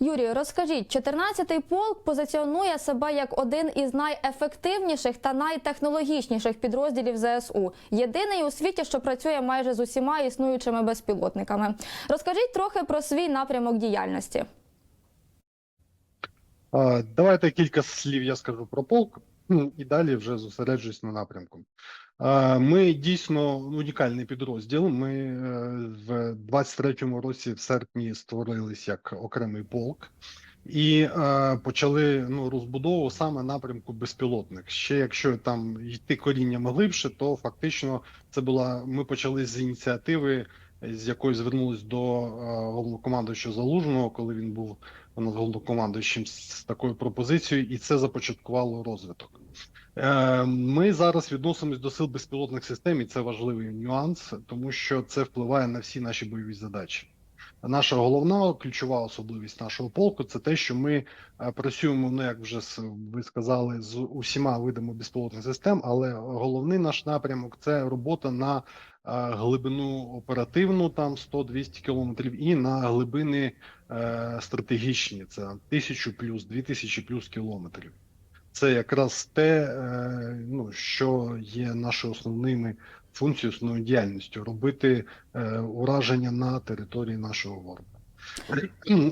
Юрію, розкажіть, 14-й полк позиціонує себе як один із найефективніших та найтехнологічніших підрозділів ЗСУ. Єдиний у світі, що працює майже з усіма існуючими безпілотниками. Розкажіть трохи про свій напрямок діяльності. Давайте кілька слів я скажу про полк, і далі вже зосереджуюсь на напрямку. Ми дійсно унікальний підрозділ. Ми е, в 23-му році в серпні створились як окремий полк і е, почали ну, розбудову саме напрямку безпілотник. Ще якщо там йти корінням глибше, то фактично це була. Ми почали з ініціативи, з якої звернулись до е, головнокомандуючого Залужного, коли він був у нас головнокомандуючим з такою пропозицією, і це започаткувало розвиток. Е, Ми зараз відносимось до сил безпілотних систем, і це важливий нюанс, тому що це впливає на всі наші бойові задачі. Наша головна ключова особливість нашого полку це те, що ми е, працюємо, ну як вже ви сказали, з усіма видами безпілотних систем, але головний наш напрямок це робота на е, глибину оперативну, там 100-200 кілометрів, і на глибини стратегічні, це 1000 плюс, 2000 плюс кілометрів. Це якраз те, е, ну, що є нашою основними функцією, основною діяльністю робити е, ураження на території нашого ворога.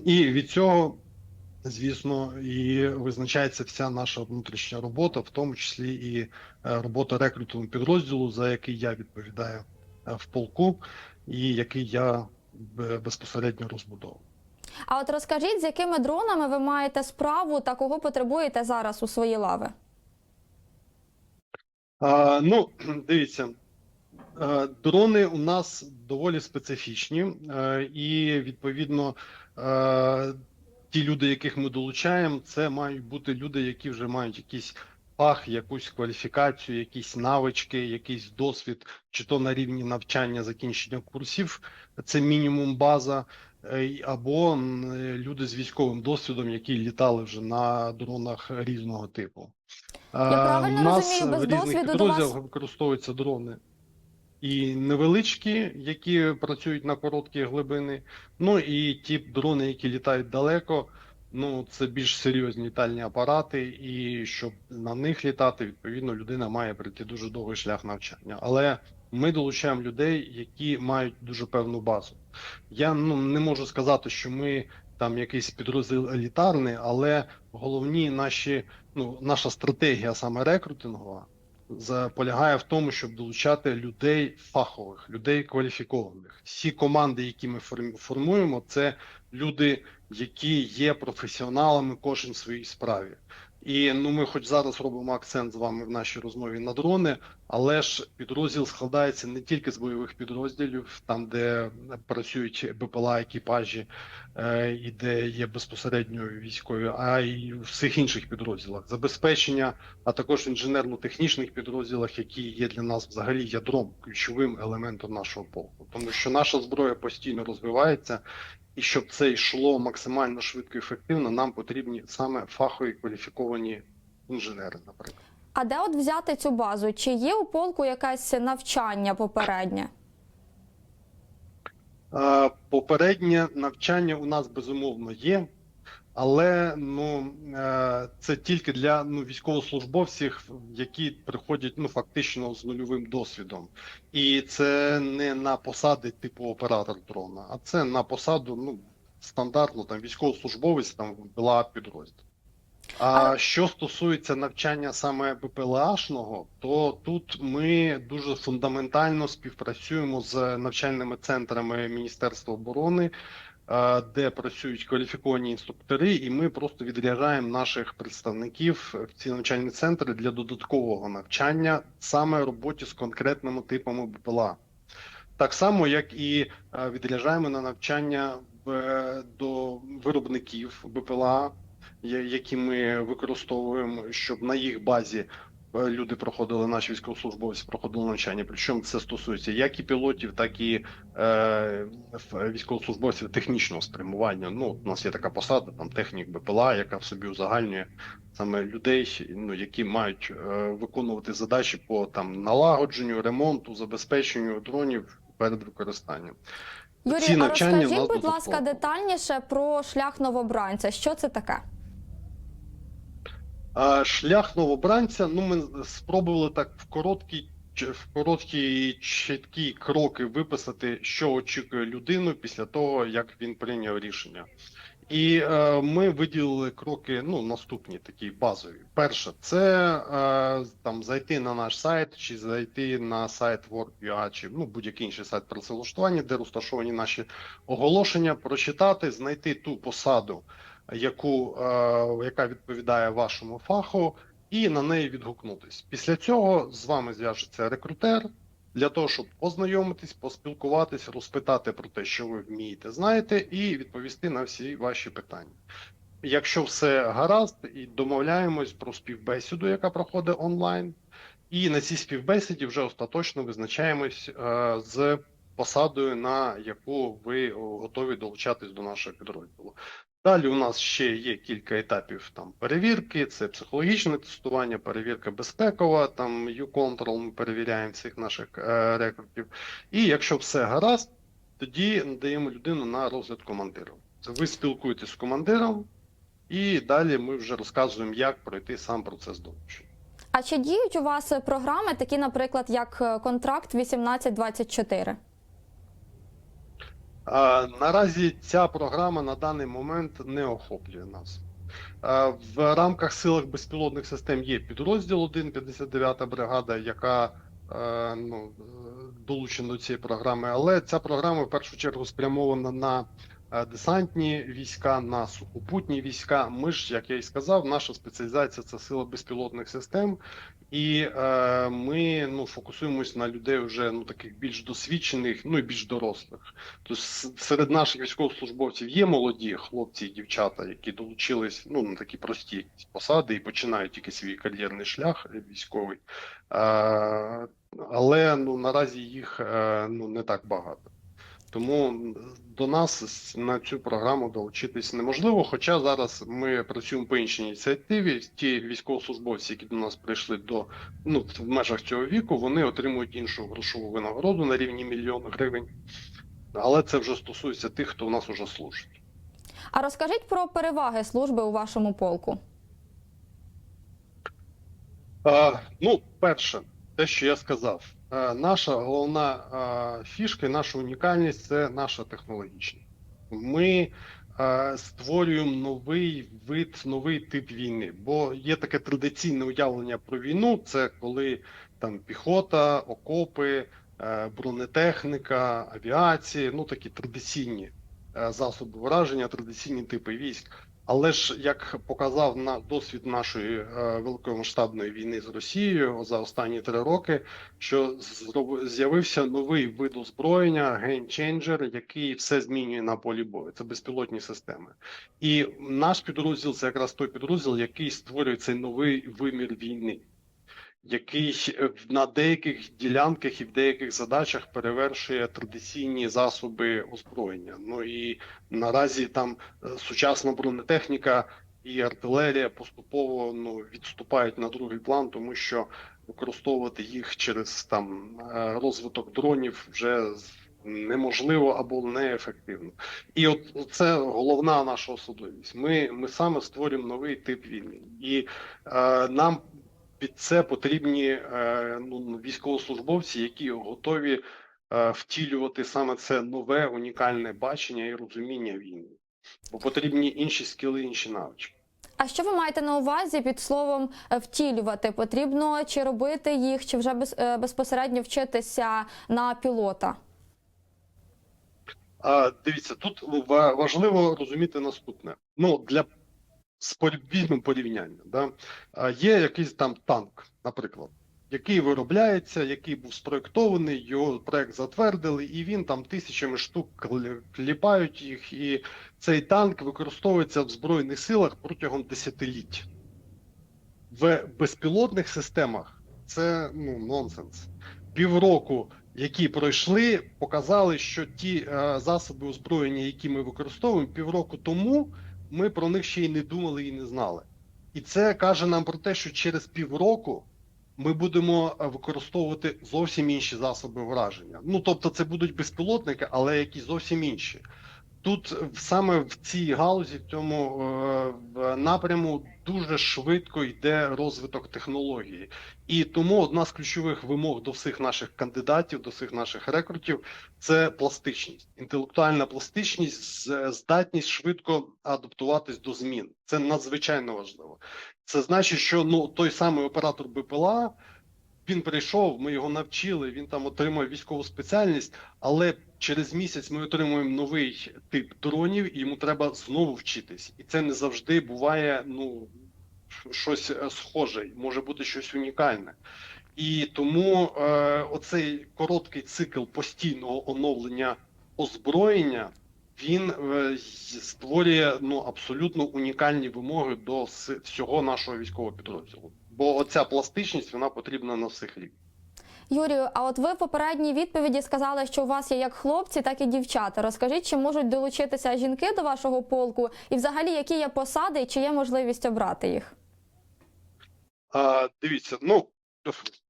І від цього, звісно, і визначається вся наша внутрішня робота, в тому числі і е, робота рекрутного підрозділу, за який я відповідаю в полку, і який я безпосередньо розбудовую. А от розкажіть, з якими дронами ви маєте справу та кого потребуєте зараз у свої лави? А, ну, дивіться, дрони у нас доволі специфічні, і відповідно ті люди, яких ми долучаємо, це мають бути люди, які вже мають якийсь фах, якусь кваліфікацію, якісь навички, якийсь досвід, чи то на рівні навчання, закінчення курсів, це мінімум база, або е, люди з військовим досвідом, які літали вже на дронах різного типу. Я правильно У нас розумію, без в різних до вас- підрозділах використовуються дрони і невеличкі, які працюють на короткі глибини. Ну і ті дрони, які літають далеко. Ну, це більш серйозні літальні апарати, і щоб на них літати, відповідно, людина має пройти дуже довгий шлях навчання. Але ми долучаємо людей, які мають дуже певну базу. Я ну не можу сказати, що ми там якийсь підрозділ елітарний, але головні наші, ну наша стратегія саме рекрутингова полягає в тому, щоб долучати людей фахових, людей кваліфікованих. Всі команди, які ми форм- формуємо, це люди, які є професіоналами кожен в своїй справі. І ну ми, хоч зараз робимо акцент з вами в нашій розмові на дрони, але ж підрозділ складається не тільки з бойових підрозділів, там де працюють БПЛА екіпажі е, і де є безпосередньо військові, а й в всіх інших підрозділах забезпечення, а також інженерно-технічних підрозділах, які є для нас взагалі ядром, ключовим елементом нашого полку, тому що наша зброя постійно розвивається. І щоб це йшло максимально швидко і ефективно, нам потрібні саме фахові кваліфіковані інженери, наприклад. А де от взяти цю базу? Чи є у полку якесь навчання попереднє? Е, Попереднє навчання у нас безумовно є, але ну е, це тільки для ну військовослужбовців, які приходять ну фактично з нульовим досвідом, і це не на посади типу оператор дрона, а це на посаду ну стандартно там військовослужбовець там була підрозділ. А що стосується навчання саме БПЛАшного, то тут ми дуже фундаментально співпрацюємо з навчальними центрами Міністерства оборони, де працюють кваліфіковані інструктори, і ми просто відряджаємо наших представників в ці навчальні центри для додаткового навчання саме роботі з конкретними типами БПЛА. Так само, як і відряджаємо на навчання до виробників БПЛА, які ми використовуємо, щоб на їх базі люди проходили, наші військовослужбовці проходили навчання. Причому це стосується як і пілотів, так і е, військовослужбовців технічного спрямування. Ну, у нас є така посада, там технік БПЛА, яка в собі узагальнює саме людей, ну які мають е, виконувати задачі по там налагодженню, ремонту, забезпеченню дронів перед використанням. Юрій, ці а розкажіть, будь ласка, детальніше про шлях новобранця. Що це таке? Шлях новобранця, ну ми спробували так в короткі, в короткі чіткі кроки виписати, що очікує людину після того, як він прийняв рішення. І е, ми виділили кроки, ну, наступні такі базові. Перше, це е, там зайти на наш сайт, чи зайти на сайт Work.ua, чи ну, будь-який інший сайт працевлаштування, де розташовані наші оголошення, прочитати, знайти ту посаду, яку, е, яка відповідає вашому фаху, і на неї відгукнутись. Після цього з вами зв'яжеться рекрутер для того, щоб познайомитись, поспілкуватись, розпитати про те, що ви вмієте, знаєте, і відповісти на всі ваші питання. Якщо все гаразд, і домовляємось про співбесіду, яка проходить онлайн, і на цій співбесіді вже остаточно визначаємось е, з посадою, на яку ви готові долучатись до нашого підрозділу. Далі у нас ще є кілька етапів там перевірки, це психологічне тестування, перевірка безпекова, там U-Control, ми перевіряємо всіх наших е, рекрутів. І якщо все гаразд, тоді надаємо людину на розгляд командиру. Ви спілкуєтесь з командиром, і далі ми вже розказуємо, як пройти сам процес долучення. А чи діють у вас програми, такі, наприклад, як е, контракт 1824? Наразі ця програма на даний момент не охоплює нас. В рамках силах безпілотних систем є підрозділ 1, 59-та бригада, яка е, ну, долучена до цієї програми, але ця програма в першу чергу спрямована на десантні війська, на сухопутні війська. Ми ж, як я і сказав, наша спеціалізація це сила безпілотних систем, і е, ми ну, фокусуємось на людей вже ну, таких більш досвідчених, ну і більш дорослих. Тобто серед наших військовослужбовців є молоді хлопці і дівчата, які долучились ну, на такі прості посади і починають тільки свій кар'єрний шлях е, військовий. Е, але ну, наразі їх е, ну, не так багато. Тому до нас на цю програму долучитись неможливо. Хоча зараз ми працюємо по іншій ініціативі. Ті військовослужбовці, які до нас прийшли до ну в межах цього віку, вони отримують іншу грошову винагороду на рівні мільйон гривень. Але це вже стосується тих, хто в нас уже служить. А розкажіть про переваги служби у вашому полку. А, ну, перше, те, що я сказав, Е, наша головна е, фішка, наша унікальність це наша технологічність. Ми е, створюємо новий вид, новий тип війни. Бо є таке традиційне уявлення про війну: це коли там піхота, окопи, бронетехніка, авіація, ну такі традиційні засоби враження, традиційні типи військ. Але ж як показав на досвід нашої е, великомасштабної війни з Росією за останні три роки, що з'явився новий вид озброєння, геймченджер, який все змінює на полі бою. Це безпілотні системи. І наш підрозділ це якраз той підрозділ, який створює цей новий вимір війни, який е, на деяких ділянках і в деяких задачах перевершує традиційні засоби озброєння. Ну і наразі там е, сучасна бронетехніка і артилерія поступово ну відступають на другий план, тому що використовувати їх через там е, розвиток дронів вже неможливо або неефективно. І от це головна наша особливість. Ми, ми саме створюємо новий тип війни, і е, нам під це потрібні е, ну, військовослужбовці, які готові е, втілювати саме це нове унікальне бачення і розуміння війни. Бо потрібні інші скіли, інші навички. А що ви маєте на увазі під словом е, втілювати? Потрібно чи робити їх, чи вже без, безпосередньо вчитися на пілота? А, дивіться, тут важливо розуміти наступне. Ну, для візьмемо порівняння. Да? Є якийсь там танк, наприклад, який виробляється, який був спроєктований, його проект затвердили, і він там тисячами штук кліпають їх, і цей танк використовується в Збройних силах протягом десятиліть. В безпілотних системах це ну, нонсенс. Півроку, які пройшли, показали, що ті е, засоби озброєння, які ми використовуємо, півроку тому ми про них ще й не думали і не знали. І це каже нам про те, що через півроку ми будемо е, використовувати зовсім інші засоби враження. Ну тобто, це будуть безпілотники, але якісь зовсім інші. Тут саме в цій галузі, в цьому е, напряму дуже швидко йде розвиток технології, і тому одна з ключових вимог до всіх наших кандидатів, до всіх наших рекрутів це пластичність, інтелектуальна пластичність, здатність швидко адаптуватись до змін. Це надзвичайно важливо. Це значить, що ну той самий оператор БПЛА. Він прийшов, ми його навчили, він там отримав військову спеціальність, але через місяць ми отримуємо новий тип дронів, і йому треба знову вчитись. І це не завжди буває ну щось е, схоже, може бути щось унікальне. І тому е, оцей короткий цикл постійного оновлення озброєння він е, створює ну абсолютно унікальні вимоги до всього нашого військового підрозділу. Бо оця пластичність вона потрібна на всіх рівнях. Юрію, а от ви в попередній відповіді сказали, що у вас є як хлопці, так і дівчата. Розкажіть, чи можуть долучитися жінки до вашого полку, і взагалі які є посади, і чи є можливість обрати їх? А, дивіться, ну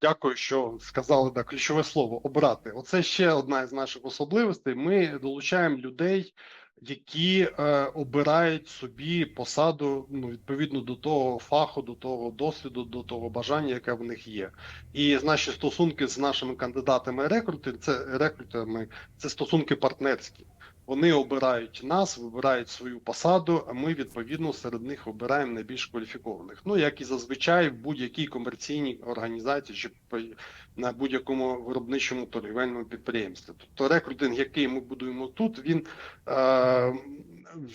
дякую, що сказали да, ключове слово обрати. Оце ще одна із наших особливостей. Ми долучаємо людей, які е, обирають собі посаду ну, відповідно до того фаху, до того досвіду, до того бажання, яке в них є. І наші стосунки з нашими кандидатами рекрути, це рекрутерами, це стосунки партнерські. Вони обирають нас, вибирають свою посаду, а ми відповідно серед них обираємо найбільш кваліфікованих. Ну як і зазвичай в будь-якій комерційній організації чи на будь-якому виробничому торгівельному підприємстві. Тобто рекрутинг, який ми будуємо тут, він е,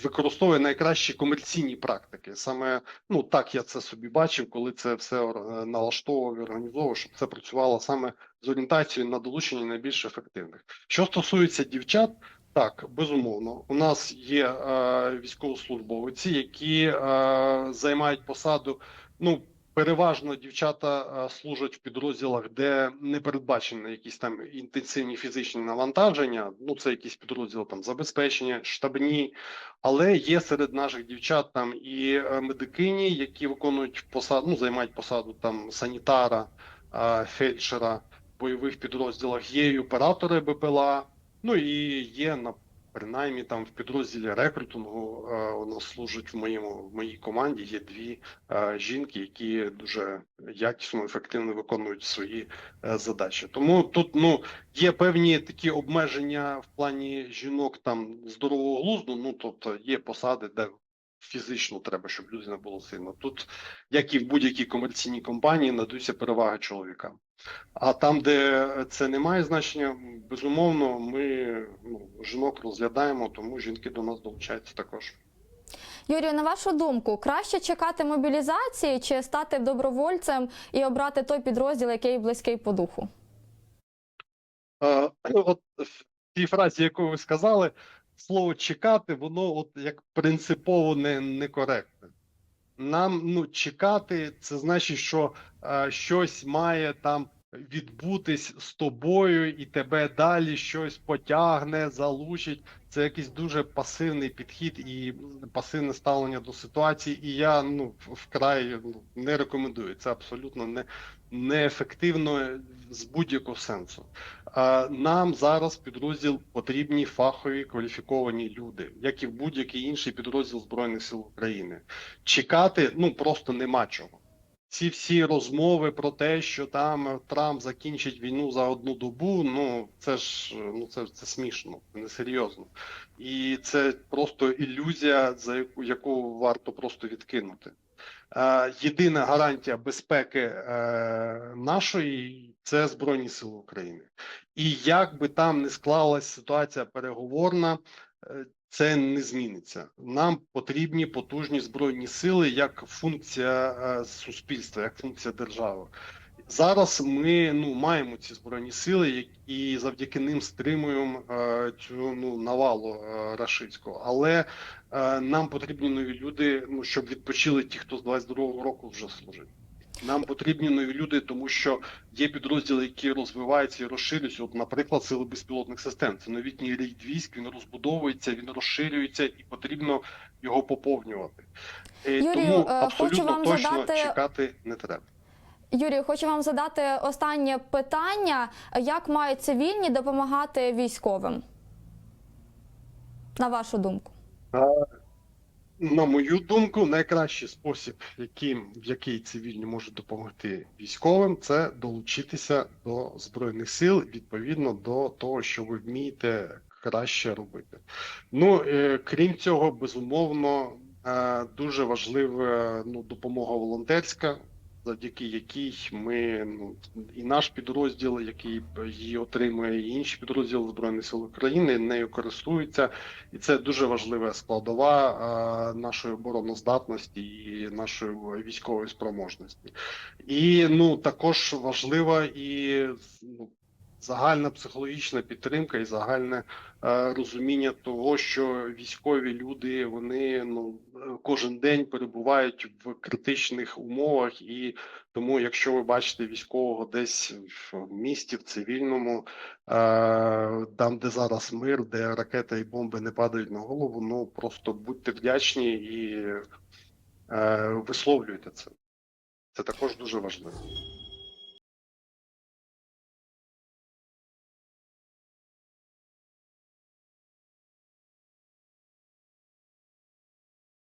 використовує найкращі комерційні практики. Саме ну так я це собі бачив, коли це все ор- налаштовував і організовував, щоб це працювало саме з орієнтацією на долучення найбільш ефективних. Що стосується дівчат. Так, безумовно, у нас є е, військовослужбовці, які е, займають посаду. Ну, переважно дівчата е, служать в підрозділах, де не передбачені якісь там інтенсивні фізичні навантаження. Ну, це якісь підрозділи там забезпечення, штабні. Але є серед наших дівчат там і е, медикині, які виконують посаду, ну, займають посаду там санітара, е, фельдшера в бойових підрозділах. Є і оператори БПЛА. Ну і є на принаймні там в підрозділі рекрутингу е, у нас служить в моєму в моїй команді. Є дві е, жінки, які дуже якісно, ефективно виконують свої е, задачі. Тому тут ну є певні такі обмеження в плані жінок там здорового глузду. Ну тобто є посади, де фізично треба, щоб людина була сильна. Тут, як і в будь-якій комерційній компанії, надаються переваги чоловікам. А там, де це не має значення, безумовно, ми ну, жінок розглядаємо, тому жінки до нас долучаються також. Юрію, на вашу думку, краще чекати мобілізації чи стати добровольцем і обрати той підрозділ, який близький по духу? Е, От в тій фразі, яку ви сказали, слово чекати, воно от як принципово не, некоректне. Нам ну, чекати, це значить, що е, щось має там відбутись з тобою, і тебе далі щось потягне, залучить. Це якийсь дуже пасивний підхід і пасивне ставлення до ситуації. І я ну вкрай ну, не рекомендую. Це абсолютно не, неефективно з будь-якого сенсу. Нам зараз підрозділ потрібні фахові кваліфіковані люди, як і в будь-який інший підрозділ Збройних сил України. Чекати ну просто нема чого. Ці всі розмови про те, що там Трамп закінчить війну за одну добу. Ну це ж ну це, це смішно, несерйозно. І це просто ілюзія, за яку, яку варто просто відкинути. Е, єдина гарантія безпеки е, нашої це Збройні Сили України. І як би там не склалась ситуація переговорна, е, це не зміниться. Нам потрібні потужні збройні сили як функція суспільства, як функція держави. Зараз ми ну маємо ці збройні сили, і завдяки ним стримуємо е, цю ну навалу е, рашистського. Але е, нам потрібні нові люди, ну щоб відпочили ті, хто з 22-го року вже служить. Нам потрібні нові люди, тому що є підрозділи, які розвиваються і розширюються. От, наприклад, сили безпілотних систем. Це новітній рід військ, він розбудовується, він розширюється, і потрібно його поповнювати. Е, Юрію, тому е, абсолютно вам точно задати- чекати не треба. Юрію, хочу вам задати останнє питання: як мають цивільні допомагати військовим? На вашу думку? На мою думку, найкращий спосіб, яким, в який цивільні можуть допомогти військовим, це долучитися до збройних сил відповідно до того, що ви вмієте краще робити. Ну е, крім цього, безумовно, е, дуже важлива ну, допомога волонтерська, завдяки якій ми ну і наш підрозділ, який її отримує, і інші підрозділи збройних сил України нею користуються. І це дуже важлива складова а, нашої обороноздатності і нашої військової спроможності. І ну також важлива і ну, загальна психологічна підтримка і загальне е, розуміння того, що військові люди вони ну кожен день перебувають в критичних умовах, і тому, якщо ви бачите військового десь в місті, в цивільному, е, там, де зараз мир, де ракети і бомби не падають на голову, ну просто будьте вдячні і е, висловлюйте це. Це також дуже важливо.